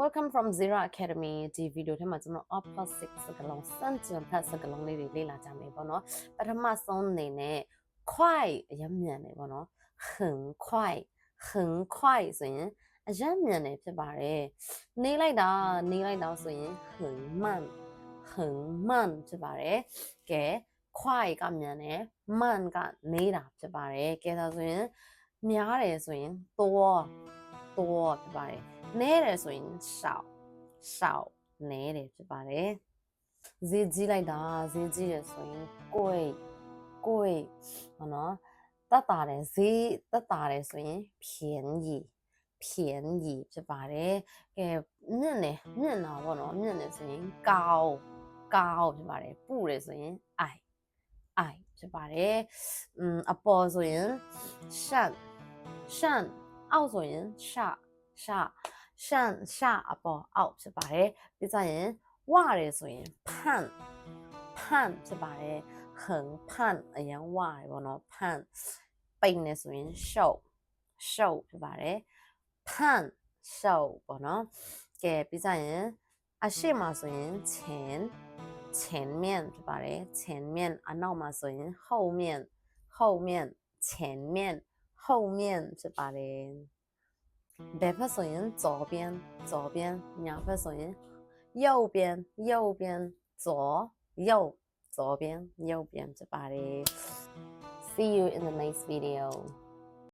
Welcome from Zero Academy ဒီဗီဒီယိုထဲမှာကျွန်တော် opposite စကားလုံးစမ်းကြံဖတ်စကားလုံးလေးတွေလေ့လာကြမယ်ပေါ့နော်ပထမဆုံးအနေနဲ့ quite အရင်မြန်နေပေါ့နော်很快很快ဆိုရင်အရင်မြန်နေဖြစ်ပါတယ်နေလိုက်တာနေလိုက်တာဆိုရင်很慢很慢ဖြစ်ပါတယ်ကဲ quite ကမြန်နေ慢ကနေတာဖြစ်ပါတယ်ကဲဒါဆိုရင်များတယ်ဆိုရင်多多ဖြစ်ပါတယ် နဲတယ်ဆိုရင်ရှောက်ရှောက်နဲတယ်ဖြစ်ပါတယ်ဈေးကြီးလိုက်တာဈေးကြီးတယ်ဆိုရင်ကိုယ်ကိုယ်ဟောနော်တတ်တာတယ်ဈေးတတ်တာတယ်ဆိုရင်ဖြင်းကြီးဖြင်းကြီးဖြစ်ပါတယ်ကဲညံ့တယ်ညံ့တာပေါ့နော်ညံ့တယ်ဆိုရင်ကောင်းကောင်းဖြစ်ပါတယ်ပူတယ်ဆိုရင်အိုင်အိုင်ဖြစ်ပါတယ်อืมအပေါ်ဆိုရင်ရှန့်ရှန့်အောက်ဆိုရင်ရှာရှာ ရှန့်ရှအပေါ်အောက်ဖြစ်ပါတယ်ပြီးကြရင်ဝရတယ်ဆိုရင်ဖန့်ဖန့်ဖြစ်ပါတယ်很ဖန့်အရင်ဝရပေါ့နော်ဖန့်ပိန်နေဆိုရင်ရှုပ်ရှုပ်ဖြစ်ပါတယ်ဖန့်ရှုပ်ပေါ့နော်ကဲပြီးကြရင်အရှိမဆိုရင်前前面ဖြစ်ပါတယ်前面အနောက်မှာဆိုရင်后面后面前面后面ဖြစ်ပါတယ် 北派手印左边，左边；鸟派手印右边，右边；左右，左边，右边。就把的。See you in the next video.